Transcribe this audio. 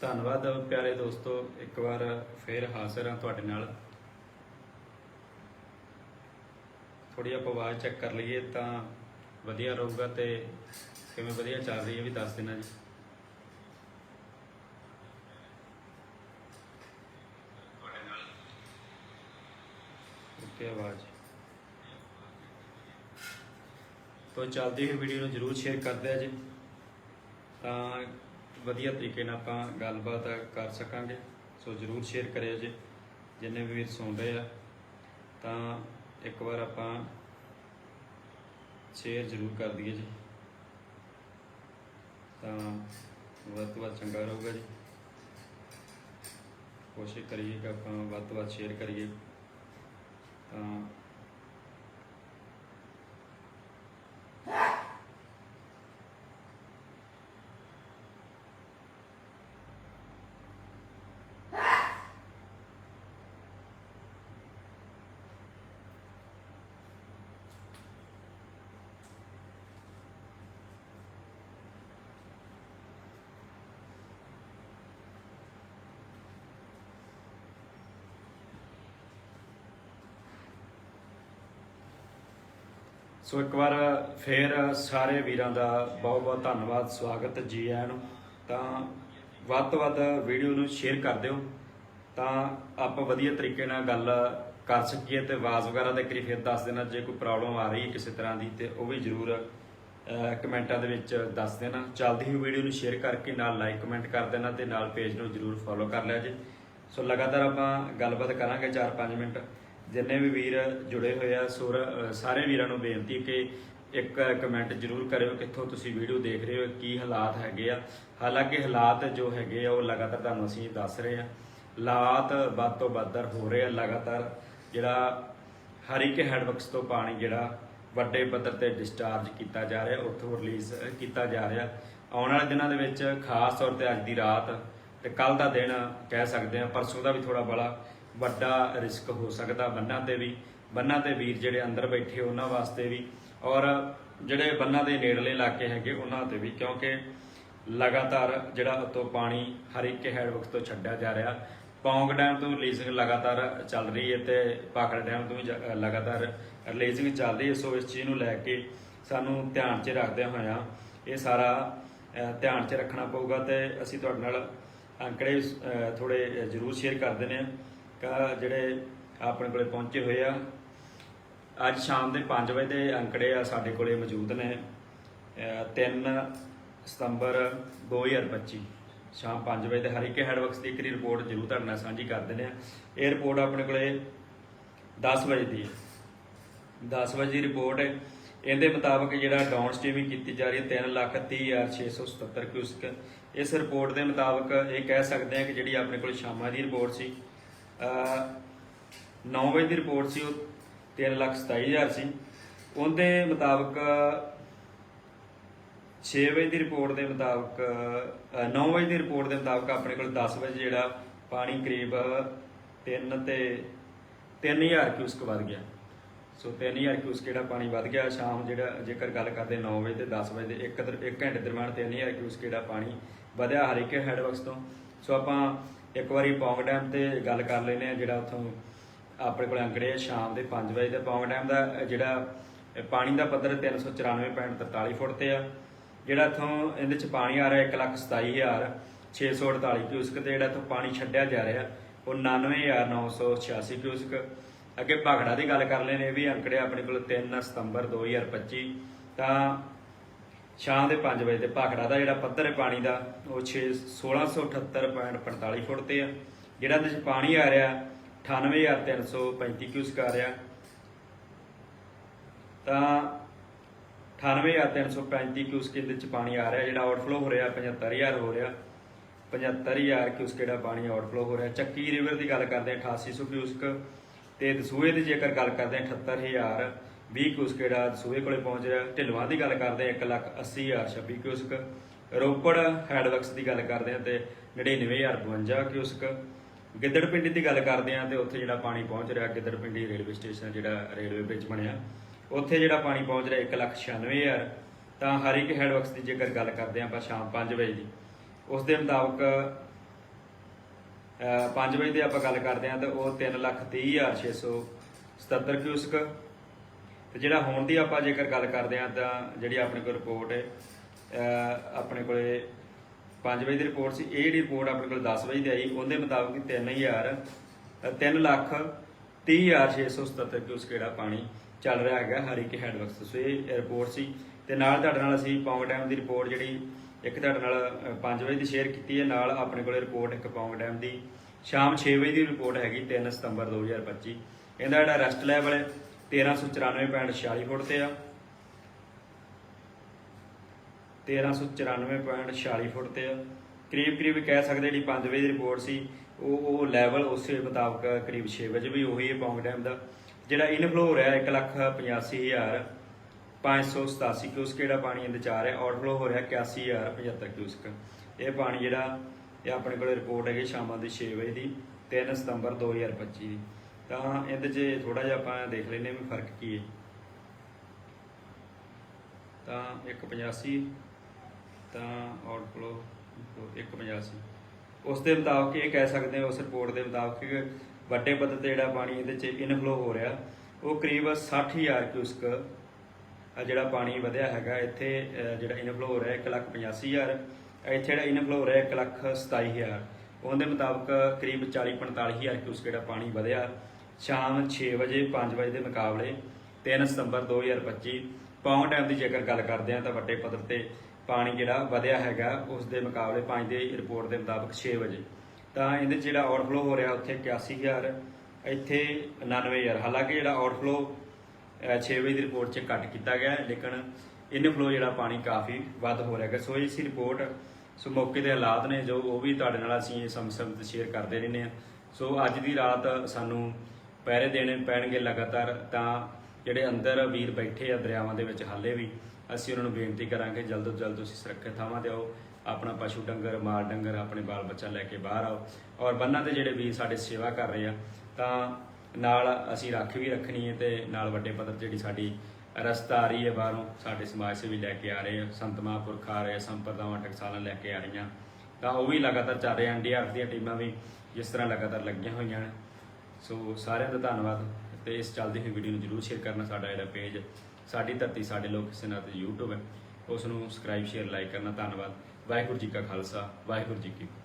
ਧੰਨਵਾਦ ਪਿਆਰੇ ਦੋਸਤੋ ਇੱਕ ਵਾਰ ਫੇਰ ਹਾਜ਼ਰ ਹਾਂ ਤੁਹਾਡੇ ਨਾਲ। ਥੋੜੀ ਆਪਾਂ ਆਵਾਜ਼ ਚੈੱਕ ਕਰ ਲਈਏ ਤਾਂ ਵਧੀਆ ਰਹੂਗਾ ਤੇ ਕਿਵੇਂ ਵਧੀਆ ਚੱਲ ਰਹੀ ਹੈ ਵੀ ਦੱਸ ਦੇਣਾ ਜੀ। ਓਕੇ ਆਵਾਜ਼। ਤੋ ਚੱਲਦੀ ਹੋਈ ਵੀਡੀਓ ਨੂੰ ਜਰੂਰ ਸ਼ੇਅਰ ਕਰ ਦਿਆ ਜੀ। ਤਾਂ ਵਧੀਆ ਤਰੀਕੇ ਨਾਲ ਆਪਾਂ ਗੱਲਬਾਤ ਕਰ ਸਕਾਂਗੇ। ਸੋ ਜਰੂਰ ਸ਼ੇਅਰ ਕਰਿਓ ਜੀ, ਜਿੰਨੇ ਵੀ ਵੀਰ ਸੁਣ ਰਹੇ ਆ। ਤਾਂ ਇੱਕ ਵਾਰ ਆਪਾਂ ਸ਼ੇਅਰ ਜਰੂਰ ਕਰ ਦਈਏ ਜੀ। ਤਾਂ ਵੱਧ ਤੋਂ ਵੱਧ ਚੰਗਾ ਰਹੂਗਾ ਜੀ। ਕੋਸ਼ਿਸ਼ ਕਰੀਏ ਕਿ ਆਪਾਂ ਵੱਧ ਤੋਂ ਵੱਧ ਸ਼ੇਅਰ ਕਰੀਏ। ਤਾਂ ਸੋ ਇੱਕ ਵਾਰ ਫੇਰ ਸਾਰੇ ਵੀਰਾਂ ਦਾ ਬਹੁਤ ਬਹੁਤ ਧੰਨਵਾਦ, ਸਵਾਗਤ ਜੀ ਆਇਆਂ ਨੂੰ। ਤਾਂ ਵੱਧ ਤੋਂ ਵੱਧ ਵੀਡੀਓ ਨੂੰ ਸ਼ੇਅਰ ਕਰ ਦਿਓ। ਤਾਂ ਆਪਾਂ ਵਧੀਆ ਤਰੀਕੇ ਨਾਲ ਗੱਲ ਕਰ ਸਕੀਏ ਤੇ ਆਵਾਜ਼ ਵਗੈਰਾ ਦਾ ਕਰੀ ਫਿਰ ਦੱਸ ਦੇਣਾ, ਜੇ ਕੋਈ ਪ੍ਰੋਬਲਮ ਆ ਰਹੀ ਹੈ ਕਿਸੇ ਤਰ੍ਹਾਂ ਦੀ ਤੇ ਉਹ ਵੀ ਜਰੂਰ ਕਮੈਂਟਾਂ ਦੇ ਵਿੱਚ ਦੱਸ ਦੇਣਾ। ਚੱਲਦੀ ਹੋਈ ਵੀਡੀਓ ਨੂੰ ਸ਼ੇਅਰ ਕਰਕੇ ਨਾਲ ਲਾਈਕ ਕਮੈਂਟ ਕਰ ਦੇਣਾ ਤੇ ਨਾਲ ਪੇਜ ਨੂੰ ਜਰੂਰ ਫੋਲੋ ਕਰ ਲਿਆ ਜੀ। ਸੋ ਲਗਾਤਾਰ ਆਪਾਂ ਗੱਲਬਾਤ ਕਰਾਂਗੇ 4-5 ਮਿੰਟ। ਜਿੰਨੇ ਵੀ ਵੀਰ ਜੁੜੇ ਹੋਏ ਆ ਸੁਰ ਸਾਰੇ ਵੀਰਾਂ ਨੂੰ ਬੇਨਤੀ ਕਿ ਇੱਕ ਕਮੈਂਟ ਜਰੂਰ ਕਰਿਓ, ਕਿੱਥੋਂ ਤੁਸੀਂ ਵੀਡੀਓ ਦੇਖ ਰਹੇ ਹੋ, ਕੀ ਹਾਲਾਤ ਹੈਗੇ ਆ। ਹਾਲਾਂਕਿ ਹਾਲਾਤ ਜੋ ਹੈਗੇ ਆ, ਉਹ ਲਗਾਤਾਰ ਤੁਹਾਨੂੰ ਅਸੀਂ ਦੱਸ ਰਹੇ ਆ। ਹਾਲਾਤ ਵੱਧ ਤੋਂ ਵੱਧਰ ਹੋ ਰਹੇ ਆ ਲਗਾਤਾਰ। ਜਿਹੜਾ ਹਰ ਇੱਕ ਹੈਡਵਰਕਸ ਤੋਂ ਪਾਣੀ ਜਿਹੜਾ ਵੱਡੇ ਪੱਧਰ ਤੇ ਡਿਸਚਾਰਜ ਕੀਤਾ ਜਾ ਰਿਹਾ, ਉੱਥੋਂ ਰਿਲੀਜ਼ ਕੀਤਾ ਜਾ ਰਿਹਾ। ਆਉਣ ਵਾਲੇ ਦਿਨਾਂ ਦੇ ਵਿੱਚ ਖਾਸ ਤੌਰ ਤੇ ਅੱਜ ਦੀ ਰਾਤ ਤੇ ਕੱਲ ਦਾ ਦਿਨ ਕਹਿ ਸਕਦੇ ਆ, ਪਰਸੋਂ ਦਾ ਵੀ ਥੋੜਾ ਬੜਾ ਵੱਡਾ ਰਿਸਕ ਹੋ ਸਕਦਾ ਬੰਨਾਂ ਤੇ ਵੀ, ਬੰਨਾਂ ਤੇ ਵੀਰ ਜਿਹੜੇ ਅੰਦਰ ਬੈਠੇ ਉਹਨਾਂ ਵਾਸਤੇ ਵੀ। ਔਰ ਜਿਹੜੇ ਬੰਨਾਂ ਦੇ ਨੇੜਲੇ ਇਲਾਕੇ ਹੈਗੇ, ਉਹਨਾਂ ਤੇ ਵੀ, ਕਿਉਂਕਿ ਲਗਾਤਾਰ ਜਿਹੜਾ ਉਤੋਂ ਪਾਣੀ ਹਰ ਹਰੀਕੇ ਹੈਡਵਰਕਸ ਤੋਂ ਛੱਡਿਆ ਜਾ ਰਿਹਾ। ਪੌਂਗ ਡੈਮ ਤੋਂ ਰਿਲੀਜ਼ਿੰਗ ਲਗਾਤਾਰ ਚੱਲ ਰਹੀ ਹੈ ਤੇ ਪਾਖੜ ਡੈਮ ਤੋਂ ਵੀ ਜ- ਲਗਾਤਾਰ ਰਿਲੀਜ਼ਿੰਗ ਚੱਲ ਰਹੀ ਹੈ। ਸੋ ਇਸ ਚੀਜ਼ ਨੂੰ ਲੈ ਕੇ ਸਾਨੂੰ ਧਿਆਨ 'ਚ ਰੱਖਦਿਆਂ ਹੋਇਆਂ ਇਹ ਸਾਰਾ ਧਿਆਨ 'ਚ ਰੱਖਣਾ ਪਊਗਾ ਤੇ ਅਸੀਂ ਤੁਹਾਡੇ ਨਾਲ ਅੰਕੜੇ ਥੋੜੇ ਜ਼ਰੂਰ ਸ਼ੇਅਰ ਕਰ ਦਿੰਦੇ ਆ ਕਿ ਜਿਹੜੇ ਆਪਣੇ ਕੋਲੇ ਪਹੁੰਚੇ ਹੋਏ ਆ, ਅੱਜ ਸ਼ਾਮ ਦੇ 5 ਵਜੇ ਦੇ ਅੰਕੜੇ ਆ ਸਾਡੇ ਕੋਲੇ ਮੌਜੂਦ ਨੇ 3 ਸਤੰਬਰ 2025 ਸ਼ਾਮ 5 ਵਜੇ ਤੇ ਹਰੀਕੇ ਹੈਡਵਰਕਸ ਦੀ ਇੱਕ ਰਿਪੋਰਟ ਜ਼ਰੂਰ ਤੁਹਾਡੇ ਨਾਲ ਸਾਂਝੀ ਕਰ ਦਿੰਦੇ ਆ। ਇਹ ਰਿਪੋਰਟ ਆਪਣੇ ਕੋਲੇ 10 ਵਜੇ ਦੀ ਹੈ। 10 ਵਜੇ ਦੀ ਰਿਪੋਰਟ ਹੈ ਇਹਦੇ ਮੁਤਾਬਕ ਜਿਹੜਾ ਡਾਊਨ ਸਟ੍ਰੀਮਿੰਗ ਕੀਤੀ ਜਾ ਰਹੀ ਹੈ 330677 ਕਿਊਸਕ ਇਸ ਰਿਪੋਰਟ ਦੇ ਮੁਤਾਬਕ ਇਹ ਕਹਿ ਸਕਦੇ ਹਾਂ ਕਿ ਜਿਹੜੀ ਆਪਣੇ ਕੋਲ ਸ਼ਾਮਾਂ ਦੀ ਰਿਪੋਰਟ ਸੀ 9 ਵਜੇ ਦੀ ਰਿਪੋਰਟ ਸੀ, ਉਹ 327000 ਸੀ। ਉਹਦੇ ਮੁਤਾਬਕ 6 ਵਜੇ ਦੀ ਰਿਪੋਰਟ ਦੇ ਮੁਤਾਬਕ 9 ਵਜੇ ਦੀ ਰਿਪੋਰਟ ਦੇ ਮੁਤਾਬਕ ਆਪਣੇ ਕੋਲ 10 ਵਜੇ ਜਿਹੜਾ ਪਾਣੀ ਕਰੀਬ 3 ਤੇ 3000 ਕਿਊਸਕ ਵੱਧ ਗਿਆ। ਸੋ 3000 ਕਿਊਸਕ ਜਿਹੜਾ ਪਾਣੀ ਵੱਧ ਗਿਆ ਸ਼ਾਮ ਜਿਹੜਾ, ਜੇਕਰ ਗੱਲ ਕਰਦੇ 9 ਵਜੇ ਤੇ 10 ਵਜੇ ਦੇ 1 1 ਘੰਟੇ ਦਰਮਿਆਨ 3000 ਕਿਊਸਕ ਜਿਹੜਾ ਪਾਣੀ ਵਧਿਆ ਹਰ ਇੱਕ ਹੈਡਵਰਕਸ ਤੋਂ। ਸੋ ਆਪਾਂ ਇੱਕ ਵਾਰੀ ਪੌਂਗ ਡੈਮ ਤੇ ਗੱਲ ਕਰ ਲੈਨੇ ਆ ਜਿਹੜਾ ਉੱਥੋਂ ਆਪਣੇ ਕੋਲ ਅੰਕੜੇ ਆ, ਸ਼ਾਮ ਦੇ 5 ਵਜੇ ਤੇ ਪੌਂਗ ਡੈਮ ਦਾ ਜਿਹੜਾ ਪਾਣੀ ਦਾ ਪੱਧਰ 394.43 ਫੁੱਟ ਤੇ ਆ, ਜਿਹੜਾ ਇੱਥੋਂ ਇਹਦੇ ਚ ਪਾਣੀ ਆ ਰਿਹਾ 127648 ਕਿਊਸਕ ਤੇ, ਜਿਹੜਾ ਇੱਥੋਂ ਪਾਣੀ ਛੱਡਿਆ ਜਾ ਰਿਹਾ, ਉਹ 99986 ਕਿਊਸਕ ਅੱਗੇ ਭਾਗੜਾ ਦੀ ਗੱਲ ਕਰ ਲੈਨੇ ਇਹ ਵੀ ਅੰਕੜੇ ਆਪਣੇ ਕੋਲ 3 ਸਤੰਬਰ 2025 ਤਾਂ ਸ਼ਾਮ ਦੇ 5 ਵਜੇ ਤੇ ਭਾਖੜਾ ਦਾ ਜਿਹੜਾ ਪੱਧਰ ਹੈ ਪਾਣੀ ਦਾ, ਉਹ 6 1678.45 ਫੁੱਟ ਤੇ ਆ। ਜਿਹੜਾ ਇਹਦੇ ਚ ਪਾਣੀ ਆ ਰਿਹਾ 98335 ਕਿਊਸਕ ਆ ਰਿਹਾ। ਤਾਂ 98335 ਕਿਊਸਕ ਇਹਦੇ ਚ ਪਾਣੀ ਆ ਰਿਹਾ, ਜਿਹੜਾ ਆਊਟਫਲੋ ਹੋ ਰਿਹਾ 75000 ਹੋ ਰਿਹਾ। 75000 ਕਿਊਸਕ ਜਿਹੜਾ ਪਾਣੀ ਆਊਟਫਲੋ ਹੋ ਰਿਹਾ। ਚੱਕੀ ਰਿਵਰ ਦੀ ਗੱਲ ਕਰਦੇ ਹਾਂ 8800 ਕਿਊਸਕ ਤੇ ਦਸੂਏ ਦੀ ਜੇਕਰ ਗੱਲ ਕਰਦੇ ਹਾਂ 78000 20 ਕਿਊਸਕ ਜਿਹੜਾ ਦਸੂਏ ਕੋਲੇ ਪਹੁੰਚ ਰਿਹਾ, ਢਿਲਵਾਂ ਦੀ ਗੱਲ ਕਰਦੇ ਹਾਂ 180000 26 ਕਿਊਸਕ ਰੋਪੜ ਹੈਡਵਰਕਸ ਦੀ ਗੱਲ ਕਰਦੇ ਹਾਂ ਤੇ 99052 ਕਿਊਸਕ ਗਿੱਦੜ ਗਿੱਦੜਪਿੰਡੀ ਦੀ ਗੱਲ ਕਰਦੇ ਹਾਂ ਤੇ ਉੱਥੇ ਜਿਹੜਾ ਪਾਣੀ ਪਹੁੰਚ ਰਿਹਾ, ਗਿੱਦੜ ਪਿੰਡੀ ਰੇਲਵੇ ਸਟੇਸ਼ਨ ਜਿਹੜਾ ਰੇਲਵੇ ਬ੍ਰਿਜ ਬਣਿਆ। ਉੱਥੇ ਜਿਹੜਾ ਪਾਣੀ ਪਹੁੰਚ ਰਿਹਾ 196000 ਤਾਂ ਹਰ ਇੱਕ ਹੈਡਵਰਕਸ ਦੀ ਜੇਕਰ ਗੱਲ ਕਰਦੇ ਹਾਂ ਆਪਾਂ ਸ਼ਾਮ 5 ਵਜੇ ਦੀ, ਉਸ ਦੇ ਮੁਤਾਬਕ 5 ਵਜੇ ਦੀ ਆਪਾਂ ਗੱਲ ਕਰਦੇ ਹਾਂ ਤਾਂ ਉਹ 330677 ਕਿਊਸਕ ਤੇ ਜਿਹੜਾ ਹੁਣ ਦੀ ਆਪਾਂ ਜੇਕਰ ਗੱਲ ਕਰਦੇ ਹਾਂ ਤਾਂ ਜਿਹੜੀ ਆਪਣੇ ਕੋਲ ਰਿਪੋਰਟ ਹੈ ਆਪਣੇ ਕੋਲੇ 5 ਵਜੇ ਦੀ ਰਿਪੋਰਟ ਸੀ, ਇਹ ਜਿਹੜੀ ਰਿਪੋਰਟ ਆਪਣੇ ਕੋਲ 10 ਵਜੇ ਦੀ ਆਈ, ਉਹਦੇ ਮੁਤਾਬਕ 3000 3 ਲੱਖ 30677 ਕਿਊਸਕ ਜਿਹੜਾ ਪਾਣੀ ਚੱਲ ਰਿਹਾ ਹੈਗਾ ਹਰ ਇੱਕ ਹੈਡਵਰਕਸ ਤੋਂ। ਸੋ ਇਹ ਰਿਪੋਰਟ ਸੀ। ਤੇ ਨਾਲ ਤੁਹਾਡੇ ਨਾਲ ਅਸੀਂ ਪੌਂਗ ਡੈਮ ਦੀ ਰਿਪੋਰਟ ਜਿਹੜੀ ਇੱਕ ਤੁਹਾਡੇ ਨਾਲ 5 ਵਜੇ ਦੀ ਸ਼ੇਅਰ ਕੀਤੀ ਹੈ, ਨਾਲ ਆਪਣੇ ਕੋਲੇ ਰਿਪੋਰਟ ਇੱਕ ਪੌਂਗ ਡੈਮ ਦੀ। ਸ਼ਾਮ 6 ਵਜੇ ਦੀ ਰਿਪੋਰਟ ਹੈਗੀ 3 ਸਤੰਬਰ 2025 ਇਹਦਾ ਜਿਹੜਾ ਰੈਸਟ ਲੈਵਲ ਹੈ 1394.46 ਫੁੱਟ ਤੇ ਆ। 1394.46 ਫੁੱਟ ਤੇ ਆ। ਕਰੀਬ ਕਰੀਬ ਕਹਿ ਸਕਦੇ ਜਿਹੜੀ 5 ਵਜੇ ਦੀ ਰਿਪੋਰਟ ਸੀ, ਉਹ ਉਹ ਲੈਵਲ ਉਸੇ ਮੁਤਾਬਕ ਕਰੀਬ 6 ਵਜੇ ਵੀ ਉਹੀ ਹੈ ਪੌਂਗ ਡੈਮ ਦਾ। ਜਿਹੜਾ ਇਨਫਲੋ ਹੋ ਰਿਹਾ 185000 587 ਕਿਊਸਕ ਜਿਹੜਾ ਪਾਣੀ ਇਹਦੇ ਚ ਰਿਹਾ ਆਊਟਫਲੋ ਹੋ ਰਿਹਾ 81075 ਕਿਊਸਕ ਇਹ ਪਾਣੀ ਜਿਹੜਾ, ਇਹ ਆਪਣੇ ਕੋਲ ਰਿਪੋਰਟ ਹੈਗੀ ਸ਼ਾਮਾਂ ਦੇ 6 ਵਜੇ ਦੀ 3 ਸਤੰਬਰ 2025 ਦੀ। ਤਾਂ ਇਹਦੇ 'ਚ ਥੋੜਾ ਜਿਹਾ ਆਪਾਂ ਦੇਖ ਲੈਨੇ ਵੀ ਫ਼ਰਕ ਕੀ ਹੈ। ਤਾਂ 185 ਤਾਂ ਆਊਟਫਲੋ 185 ਉਸ ਦੇ ਮੁਤਾਬਕ ਇਹ ਕਹਿ ਸਕਦੇ ਹਾਂ, ਉਸ ਰਿਪੋਰਟ ਦੇ ਮੁਤਾਬਕ ਵੱਡੇ ਪੱਧਰ ਤੇ ਜਿਹੜਾ ਪਾਣੀ ਇਹਦੇ 'ਚ ਇਨਫਲੋ ਹੋ ਰਿਹਾ, ਉਹ ਕਰੀਬ 60000 ਕਿਊਸਕ ਜਿਹੜਾ ਪਾਣੀ ਵਧਿਆ ਹੈਗਾ। ਇੱਥੇ ਜਿਹੜਾ ਇਨਫਲੋ ਹੋ ਰਿਹਾ 185000 ਇੱਥੇ ਜਿਹੜਾ ਇਨਫਲੋ ਹੋ ਰਿਹਾ 127000 ਉਹਦੇ ਮੁਤਾਬਕ ਕਰੀਬ 40-45000 ਕਿਊਸਕ ਜਿਹੜਾ ਪਾਣੀ ਵਧਿਆ। ਸ਼ਾਮ 6 ਵਜੇ 5 ਵਜੇ ਦੇ ਮੁਕਾਬਲੇ 3 ਸਤੰਬਰ 2025 ਪੌਂਗ ਟਾਈਮ ਦੀ ਜੇਕਰ ਗੱਲ ਕਰਦੇ ਹਾਂ ਤਾਂ ਵੱਡੇ ਪੱਧਰ ਤੇ ਪਾਣੀ ਜਿਹੜਾ ਵਧਿਆ ਹੈਗਾ ਉਸ ਦੇ ਮੁਕਾਬਲੇ 5 ਦੀ ਰਿਪੋਰਟ ਦੇ ਮੁਤਾਬਕ 6 ਵਜੇ। ਤਾਂ ਇਹਦੇ 'ਚ ਜਿਹੜਾ ਆਊਟਫਲੋ ਹੋ ਰਿਹਾ ਉੱਥੇ 81000 ਇੱਥੇ 99000 ਹਾਲਾਂਕਿ ਜਿਹੜਾ ਆਊਟਫਲੋ 6 ਵਜੇ ਦੀ ਰਿਪੋਰਟ 'ਚ ਕੱਟ ਕੀਤਾ ਗਿਆ ਹੈ, ਲੇਕਿਨ ਇਨਫਲੋ ਜਿਹੜਾ ਪਾਣੀ ਕਾਫੀ ਵੱਧ ਹੋ ਰਿਹਾ ਹੈ ਸੋ ਸੀ ਰਿਪੋਰਟ ਸੋ ਮੌਕੇ ਦੇ ਹਾਲਾਤ ਨੇ ਜੋ ਉਹ ਵੀ ਤੁਹਾਡੇ ਨਾਲ ਅਸੀਂ ਸਮਸਮ ਤੇ ਸ਼ੇਅਰ ਕਰਦੇ ਰਹਿੰਦੇ ਆ ਸੋ ਅੱਜ ਦੀ ਰਾਤ ਸਾਨੂੰ ਪਹਿਰੇ ਦੇਣੇ ਪੈਣਗੇ ਲਗਾਤਾਰ, ਤਾਂ ਜਿਹੜੇ ਅੰਦਰ ਵੀਰ ਬੈਠੇ ਆ ਦਰਿਆਵਾਂ ਦੇ ਵਿੱਚ ਹਾਲੇ ਵੀ, ਅਸੀਂ ਉਹਨਾਂ ਨੂੰ ਬੇਨਤੀ ਕਰਾਂਗੇ, ਜਲਦ ਤੋਂ ਜਲਦ ਤੁਸੀਂ ਸੁਰੱਖਿਅਤ ਥਾਵਾਂ ਤੇ ਆਓ, ਆਪਣਾ ਪਸ਼ੂ ਡੰਗਰ, ਮਾਲ ਡੰਗਰ, ਆਪਣੇ ਬਾਲ ਬੱਚਾ ਲੈ ਕੇ ਬਾਹਰ ਆਓ, ਔਰ ਬੰਨਾਂ ਤੇ ਜਿਹੜੇ ਵੀਰ ਸਾਡੇ ਸੇਵਾ ਕਰ ਰਹੇ ਆ, ਤਾਂ ਨਾਲ ਅਸੀਂ ਰੱਖ ਵੀ ਰੱਖਣੀ ਹੈ ਤੇ ਨਾਲ ਵੱਡੇ ਪੱਧਰ ਤੇ ਜਿਹੜੀ ਸਾਡੀ ਰਸਤਾ ਆ ਰਹੀ ਹੈ ਬਾਹਰੋਂ, ਸਾਡੇ ਸਮਾਜ ਸੇਵੀ ਲੈ ਕੇ ਆ ਰਹੇ ਆ, ਸੰਤ ਮਹਾਂਪੁਰਖ ਆ ਰਹੇ ਆ, ਸੰਪਰਦਾਵਾਂ ਟਕਸਾਲਾਂ ਲੈ ਕੇ ਆ ਰਹੀਆਂ, ਤਾਂ ਉਹ ਵੀ ਲਗਾਤਾਰ ਚੱਲ ਰਹੇ ਐਨਡੀਆਰਐਫ ਦੀਆਂ ਟੀਮਾਂ ਵੀ ਜਿਸ ਤਰ੍ਹਾਂ ਲਗਾਤਾਰ ਲੱਗੀਆਂ ਹੋਈਆਂ ਨੇ। ਸੋ ਸਾਰਿਆਂ ਦਾ ਧੰਨਵਾਦ ਤੇ ਇਸ ਚੱਲਦੀ ਹੋਈ ਵੀਡੀਓ ਨੂੰ ਜਰੂਰ ਸ਼ੇਅਰ ਕਰਨਾ ਸਾਡਾ ਜਿਹੜਾ ਪੇਜ ਸਾਡੀ ਧਰਤੀ, ਸਾਡੇ ਲੋਕ ਕਿਸੇ ਨਾਲ ਤੇ YouTube ਹੈ। ਉਸ ਨੂੰ ਸਬਸਕ੍ਰਾਈਬ ਸ਼ੇਅਰ ਲਾਈਕ ਕਰਨਾ ਧੰਨਵਾਦ। ਵਾਹਿਗੁਰੂ ਜੀ ਕਾ ਖਾਲਸਾ, ਵਾਹਿਗੁਰੂ ਜੀ ਕੀ ਫਤਿਹ।